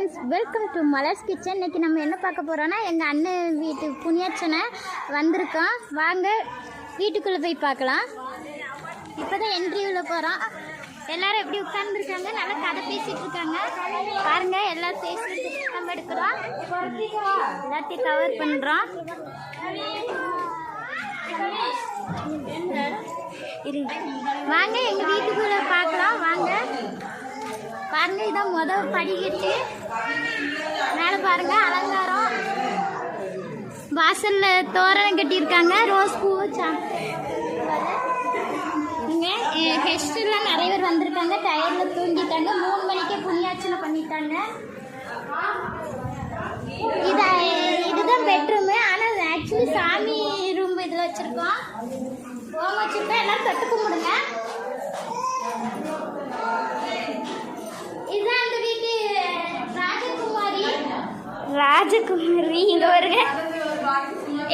Friends welcome to Malar's kitchen இன்னைக்கு நம்ம என்ன பார்க்க போகிறோன்னா எங்கள் அண்ணன் வீட்டு புண்ணியாச்சனை வந்திருக்கோம் வாங்க வீட்டுக்குள்ளே போய் பார்க்கலாம். இப்போ தான் என்ட்ரியூவில் போகிறோம் எல்லாரும் எப்படி உட்கார்ந்துருக்காங்க? நல்லா கதை பேசிகிட்டு இருக்காங்க. பாருங்கள் எல்லாரும் பேசிட்டு நம்ம எடுக்கிறோம். எல்லாத்தையும் கவர் பண்ணுறோம் வாங்க எங்கள் வீட்டுக்குள்ளே பார்க்கலாம். வாங்க. பாருங்க இதான் முதல் படிக்கட்டு. மேலே பாருங்க அலங்காரம். வாசல்ல தோரணம் கட்டியிருக்காங்க ரோஸ் பூ சா- கெஸ்ட்லாம் நிறைய பேர் வந்திருக்காங்க டயர்ல தூங்கிட்டாங்க மூணு மணிக்கே புண்ணியாச்சனை பண்ணிட்டாங்க. இது இதுதான் பெட்ரூமு ஆனால் ஆக்சுவலி சாமி ரூம் இதில் வச்சுருக்கோம். ஓம் வச்சுருக்கோம் எல்லாரும் தொட்டு கும்பிடுங்க இதுதான் அந்த வீட்டு ராஜகுமாரி ராஜகுமாரி இங்க வருங்க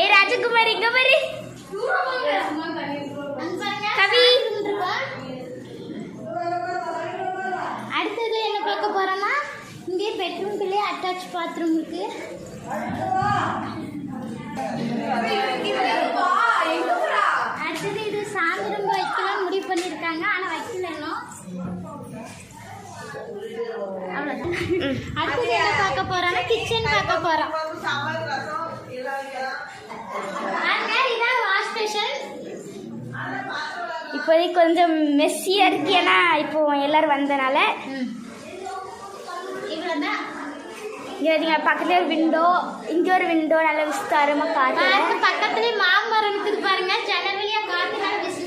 ஏ ராஜகுமாரி இங்க பாரு. கவி. அடுத்தது என்ன பார்க்க போறோம்னா இங்கே பெட்ரூம்குள்ளே அட்டாச் பாத்ரூம் இருக்கு. அடுத்தது இது சாமி ரூம் வைக்கலாம் முடிவு பண்ணியிருக்காங்க. ஆனால் அடுத்தது என்ன பார்க்க போறோம்னா கிச்சன் பார்க்க போறோம். இதான் வாஷ் ஸ்டேஷன் இப்போதைக்கு கொஞ்சம் மெஸ்ஸியா இருக்கு. ஏன்னா இப்போ எல்லாரும் வந்தனால. இங்க நீங்க பக்கத்துல ஒரு விண்டோ இங்க ஒரு விண்டோ நல்ல விஸ்தாரமா காட்டு பாருங்க பக்கத்துலயே மாமரம் இருக்குது பாருங்க. வழியா காத்து நல்ல போகுது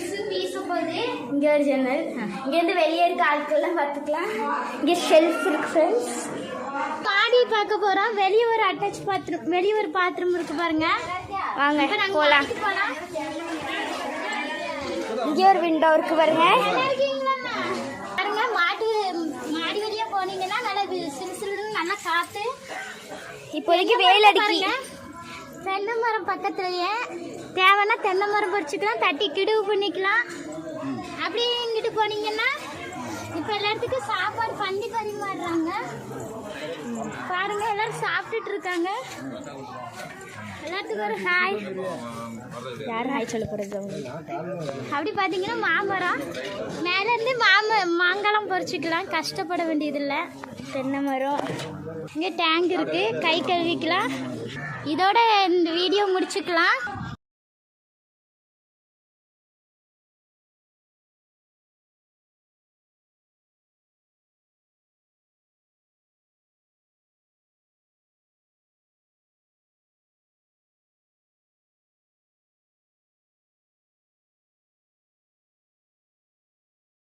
இங்க ஒரு ஜன்னல். இங்க இருந்து வெளியே இருக்க ஆட்கள்லாம் பார்த்துக்கலாம். இங்க ஷெல்ஃப் இருக்கு ஃப்ரெண்ட்ஸ் மாடி பார்க்க போறோம். வெளிய ஒரு அட்டாச் பாத்ரூம் வெளிய ஒரு பாத்ரூம் இருக்கு பாருங்க. வாங்க போலாம். இங்க ஒரு விண்டோ இருக்கு பாருங்க? பாருங்க மாடி மாடி வழியா போனீங்கன்னா நல்லா சிலுன்னு நல்லா காத்து. இப்போதைக்கு வெயில் அடிக்கி. பாருங்க, தென்னை மரம் பக்கத்துலயே. தேவைன்னா தென்னை மரம் பறிச்சுக்கலாம் தட்டி கிடுவு பண்ணிக்கலாம். அப்படியே இங்கிட்டு போனீங்கன்னா இப்போ எல்லாத்துக்கும் சாப்பாடு பண்ணி பரிமாறுறாங்க பாருங்க எல்லாரும் சாப்பிட்டுட்டு இருக்காங்க. எல்லாத்துக்கும் ஒரு ஹாய் யார் ஹாய் சொல்ல போறது அப்படி பார்த்தீங்கன்னா மாமரம். மேலேருந்து மாம மாங்காலம் பறிச்சுக்கலாம். கஷ்டப்பட வேண்டியதில்லை. தென்னை மரம். இங்கே டேங்க் இருக்கு. கை கழுவிக்கலாம். இதோட இந்த வீடியோ முடிச்சுக்கலாம்.